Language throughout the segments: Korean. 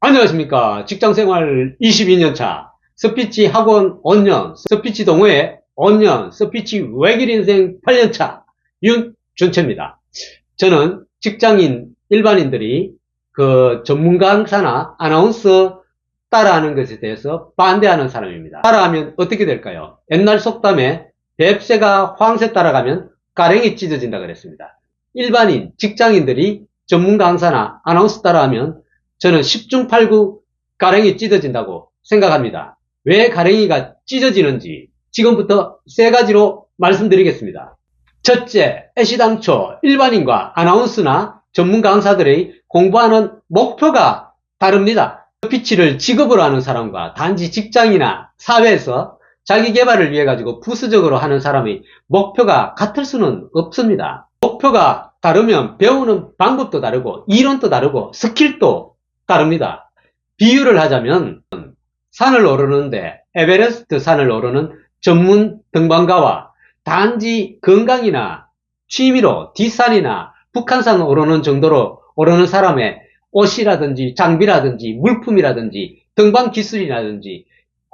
안녕하십니까. 직장생활 22년차, 스피치 학원 5년, 스피치 동호회 5년, 스피치 외길 인생 8년차, 윤준채입니다. 저는 직장인 일반인들이 그 전문 강사나 아나운서 따라하는 것에 대해서 반대하는 사람입니다. 따라하면 어떻게 될까요? 옛날 속담에 뱁새가 황새 따라가면 가랭이 찢어진다 그랬습니다. 일반인, 직장인들이 전문 강사나 아나운서 따라하면 저는 10중 8구 가랭이 찢어진다고 생각합니다. 왜 가랭이가 찢어지는지 지금부터 세 가지로 말씀드리겠습니다. 첫째, 애시당초 일반인과 아나운서나 전문 강사들의 공부하는 목표가 다릅니다. 피치를 직업으로 하는 사람과 단지 직장이나 사회에서 자기 개발을 위해 가지고 부수적으로 하는 사람의 목표가 같을 수는 없습니다. 목표가 다르면 배우는 방법도 다르고 이론도 다르고 스킬도 다릅니다. 비유를 하자면 산을 오르는데 에베레스트 산을 오르는 전문 등반가와 단지 건강이나 취미로 뒷산이나 북한산 오르는 정도로 오르는 사람의 옷이라든지 장비라든지 물품이라든지 등반 기술이라든지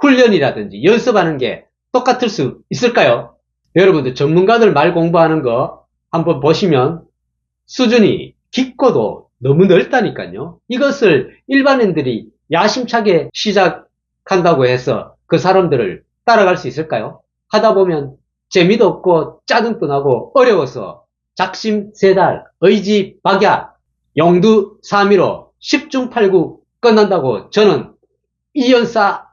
훈련이라든지 연습하는 게 똑같을 수 있을까요? 여러분들 전문가들 말 공부하는 거 한번 보시면 수준이 깊고도 너무 넓다니까요. 이것을 일반인들이 야심차게 시작한다고 해서 그 사람들을 따라갈 수 있을까요? 하다 보면 재미도 없고 짜증도 나고 어려워서 작심 세달, 의지 박약, 영두사미로 10중 8구 끝난다고 저는 이연사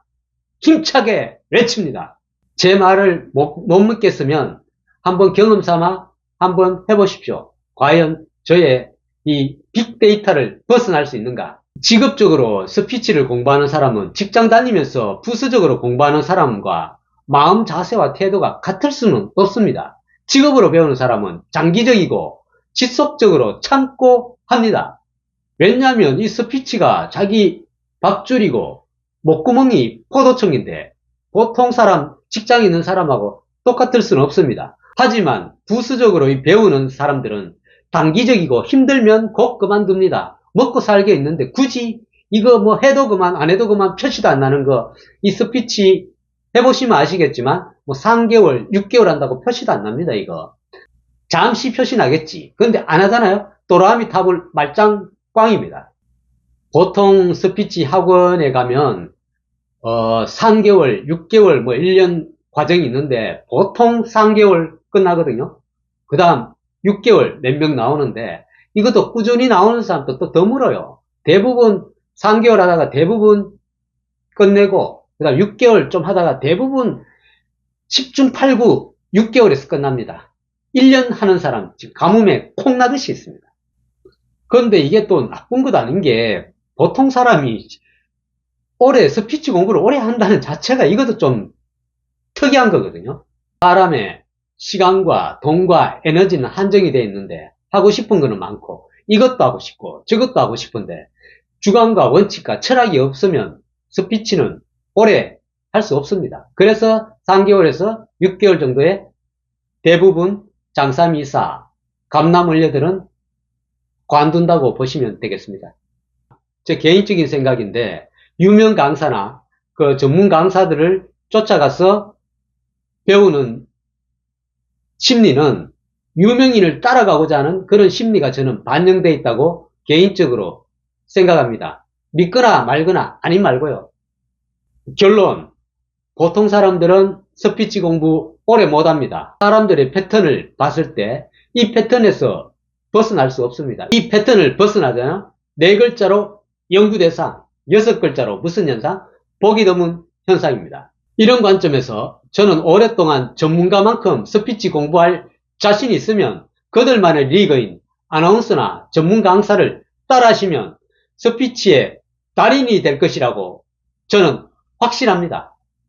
힘차게 외칩니다. 제 말을 못, 못 믿겠으면 한번 경험 삼아 한번 해보십시오. 과연 저의 이 빅데이터를 벗어날 수 있는가? 직업적으로 스피치를 공부하는 사람은 직장 다니면서 부수적으로 공부하는 사람과 마음 자세와 태도가 같을 수는 없습니다. 직업으로 배우는 사람은 장기적이고 지속적으로 참고 합니다. 왜냐하면 이 스피치가 자기 밥줄이고 목구멍이 포도청인데 보통 사람, 직장 있는 사람하고 똑같을 수는 없습니다. 하지만 부수적으로 이 배우는 사람들은 단기적이고 힘들면 곧 그만둡니다. 먹고 살게 있는데 굳이 이거 뭐 해도 그만 안 해도 그만 표시도 안 나는 거 이 스피치 해보시면 아시겠지만 뭐 3개월 6개월 한다고 표시도 안 납니다 이거. 잠시 표시 나겠지. 근데 안 하잖아요. 또라미 탑을 말짱 꽝입니다. 보통 스피치 학원에 가면 어 3개월 6개월 뭐 1년 과정이 있는데 보통 3개월 끝나거든요. 그 다음 6개월 몇 명 나오는데 이것도 꾸준히 나오는 사람도 또 드물어요. 대부분 3개월 하다가 대부분 끝내고 그 다음 6개월 좀 하다가 대부분 10중 8구 6개월에서 끝납니다. 1년 하는 사람 지금 가뭄에 콩 나듯이 있습니다. 그런데 이게 또 나쁜 것 아닌 게 보통 사람이 올해 스피치 공부를 오래 한다는 자체가 이것도 좀 특이한 거거든요. 사람의 시간과 돈과 에너지는 한정이 되어 있는데 하고 싶은 거는 많고 이것도 하고 싶고 저것도 하고 싶은데 주관과 원칙과 철학이 없으면 스피치는 오래 할 수 없습니다. 그래서 3개월에서 6개월 정도의 대부분 장사미사, 감남 을려들은 관둔다고 보시면 되겠습니다. 제 개인적인 생각인데 유명 강사나 그 전문 강사들을 쫓아가서 배우는 심리는 유명인을 따라가고자 하는 그런 심리가 저는 반영되어 있다고 개인적으로 생각합니다. 믿거나 말거나 아닌 말고요. 결론 보통 사람들은 스피치 공부 오래 못합니다. 사람들의 패턴을 봤을 때 이 패턴에서 벗어날 수 없습니다. 이 패턴을 벗어나잖아요. 네 글자로 연구 대상, 여섯 글자로 무슨 현상? 보기 드문 현상입니다. 이런 관점에서 저는 오랫동안 전문가만큼 스피치 공부할 자신이 있으면 그들만의 리그인 아나운서나 전문 강사를 따라하시면 스피치의 달인이 될 것이라고 저는 확신합니다.